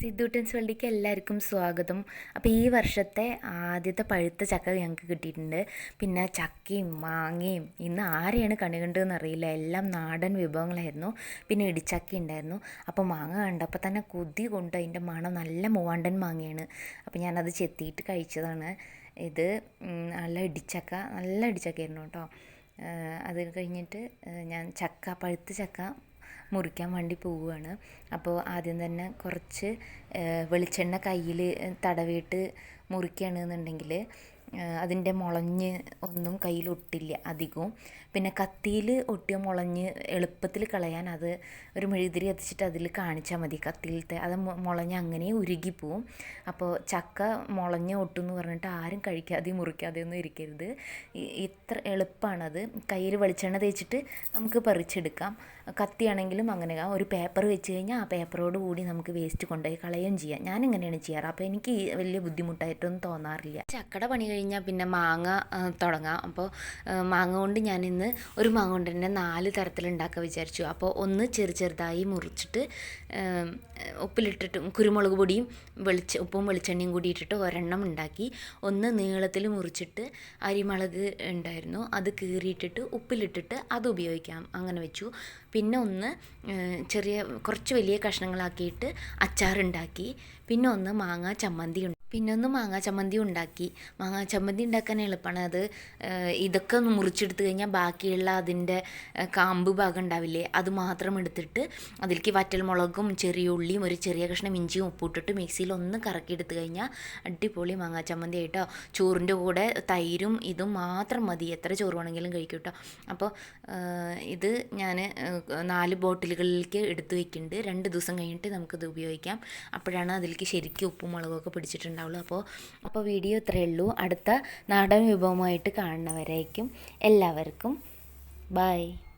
സിദ്ധൂട്ടൻസ് വേൾഡിക്ക് എല്ലാവർക്കും സ്വാഗതം. അപ്പോൾ ഈ വർഷത്തെ ആദ്യത്തെ പഴുത്ത ചക്ക ഞങ്ങൾക്ക് കിട്ടിയിട്ടുണ്ട്. പിന്നെ ചക്കയും മാങ്ങയും ഇന്ന് ആരെയാണ് കണി കണ്ടതെന്ന് അറിയില്ല. എല്ലാം നാടൻ വിഭവങ്ങളായിരുന്നു. പിന്നെ ഇടിച്ചക്ക ഉണ്ടായിരുന്നു. അപ്പോൾ മാങ്ങ കണ്ടപ്പോൾ തന്നെ കൊതി കൊണ്ട്. അതിന്റെ മണം നല്ല മൂവാണ്ടൻ മാങ്ങയാണ്. അപ്പോൾ ഞാനത് ചെത്തിയിട്ട് കഴിച്ചതാണ്. ഇത് നല്ല ഇടിച്ചക്ക നല്ല ഇടിച്ചക്കയായിരുന്നു കേട്ടോ. അത് കഴിഞ്ഞിട്ട് ഞാൻ ചക്ക പഴുത്ത ചക്ക മുറിക്കാൻ വേണ്ടി പോവുകയാണ്. അപ്പോൾ ആദ്യം തന്നെ കുറച്ച് വെളിച്ചെണ്ണ കയ്യിൽ തടവിയിട്ട് മുറിക്കുകയാണെന്നുണ്ടെങ്കിൽ അതിന്റെ മുളഞ്ഞ് ഒന്നും കയ്യിൽ ഒട്ടില്ല അധികവും. പിന്നെ കത്തിയിൽ ഒട്ടിയ മുളഞ്ഞ് എളുപ്പത്തിൽ കളയാൻ അത് ഒരു മെഴുകുതിരി കത്തിച്ചിട്ട് അതിൽ കാണിച്ചാൽ മതി കത്തിയിലത്തെ. അത് മുളഞ്ഞ് അങ്ങനെ ഉരുകിപ്പോവും അപ്പോൾ ചക്ക മുളഞ്ഞ് ഒട്ടും എന്ന് പറഞ്ഞിട്ട് ആരും കഴിക്കാതെയും മുറിക്കാതെയൊന്നും ഇരിക്കരുത്. ഇത്ര എളുപ്പമാണത് കയ്യിൽ വെളിച്ചെണ്ണ തേച്ചിട്ട് നമുക്ക് പറിച്ചെടുക്കാം. കത്തിയാണെങ്കിലും അങ്ങനെ ഒരു പേപ്പർ വെച്ച് കഴിഞ്ഞാൽ ആ പേപ്പറോട് കൂടി നമുക്ക് വേസ്റ്റ് കൊണ്ടുപോയി കളയുകയും ചെയ്യാം. ഞാൻ ഇങ്ങനെയാണ് ചെയ്യാറ്? അപ്പോൾ എനിക്ക് വലിയ ബുദ്ധിമുട്ടായിട്ടൊന്നും തോന്നാറില്ല. ചക്കട പണി കഴിഞ്ഞാൽ പിന്നെ മാങ്ങ തുടങ്ങാം. അപ്പോൾ മാങ്ങ കൊണ്ട് ഞാൻ ഇന്ന് ഒരു മാങ്ങ കൊണ്ട് തന്നെ നാല് തരത്തിലുണ്ടാക്കാൻ വിചാരിച്ചു. അപ്പോൾ ഒന്ന് ചെറു ചെറുതായി മുറിച്ചിട്ട് ഉപ്പിലിട്ടിട്ട് കുരുമുളക് പൊടിയും വെളിച്ച ഉപ്പും വെളിച്ചെണ്ണയും കൂടി ഇട്ടിട്ട് ഒരെണ്ണം ഉണ്ടാക്കി. ഒന്ന് നീളത്തിൽ മുറിച്ചിട്ട് അരിമുളക് ഉണ്ടായിരുന്നു. അത് കീറിയിട്ടിട്ട് ഉപ്പിലിട്ടിട്ട് അത് ഉപയോഗിക്കാം. അങ്ങനെ വെച്ചു. പിന്നെ ഒന്ന് ചെറിയ കുറച്ച് വലിയ കഷ്ണങ്ങളാക്കിയിട്ട് അച്ചാറുണ്ടാക്കി. പിന്നെ ഒന്ന് മാങ്ങ ചമ്മന്തി പിന്നെ ഒന്ന് മാങ്ങ ചമ്മന്തി ഉണ്ടാക്കി. മാങ്ങ ചമ്മന്തി ഉണ്ടാക്കാൻ എളുപ്പമാണ് അത് ഇതൊക്കെ ഒന്ന് മുറിച്ചെടുത്ത് കഴിഞ്ഞാൽ ബാക്കിയുള്ള അതിന്റെ കാമ്പ് ഭാഗം ഉണ്ടാവില്ലേ അത് മാത്രം എടുത്തിട്ട് അതിലേക്ക് വറ്റൽമുളകും ചെറിയ ഉള്ളിയും ഒരു ചെറിയ കഷ്ണം ഇഞ്ചിയും ഉപ്പിട്ടിട്ട് മിക്സിയിൽ ഒന്ന് കറക്കി എടുത്ത് കഴിഞ്ഞാൽ അടിപൊളി മാങ്ങ ചമ്മന്തി ആയിട്ടോ. ചോറിന്റെ കൂടെ തൈരും ഇതും മാത്രം മതി. എത്ര ചോറ് വേണമെങ്കിലും കഴിക്കും കേട്ടോ അപ്പോൾ ഇത് ഞാൻ നാല് ബോട്ടിലുകളിലേക്ക് എടുത്തു വെക്കുന്നുണ്ട് രണ്ട് ദിവസം കഴിഞ്ഞിട്ട് നമുക്കിത് ഉപയോഗിക്കാം. അപ്പോഴാണ് അതിലേക്ക് ശരിക്കും ഉപ്പും മുളകൊക്കെ പിടിച്ചിട്ടുണ്ടാവുള്ളൂ. അപ്പോൾ അപ്പോൾ വീഡിയോ ഇത്രയേ ഉള്ളൂ. അടുത്ത നാടൻ വിഭവമായിട്ട് കാണുന്നവരേക്കും എല്ലാവർക്കും. ബായ്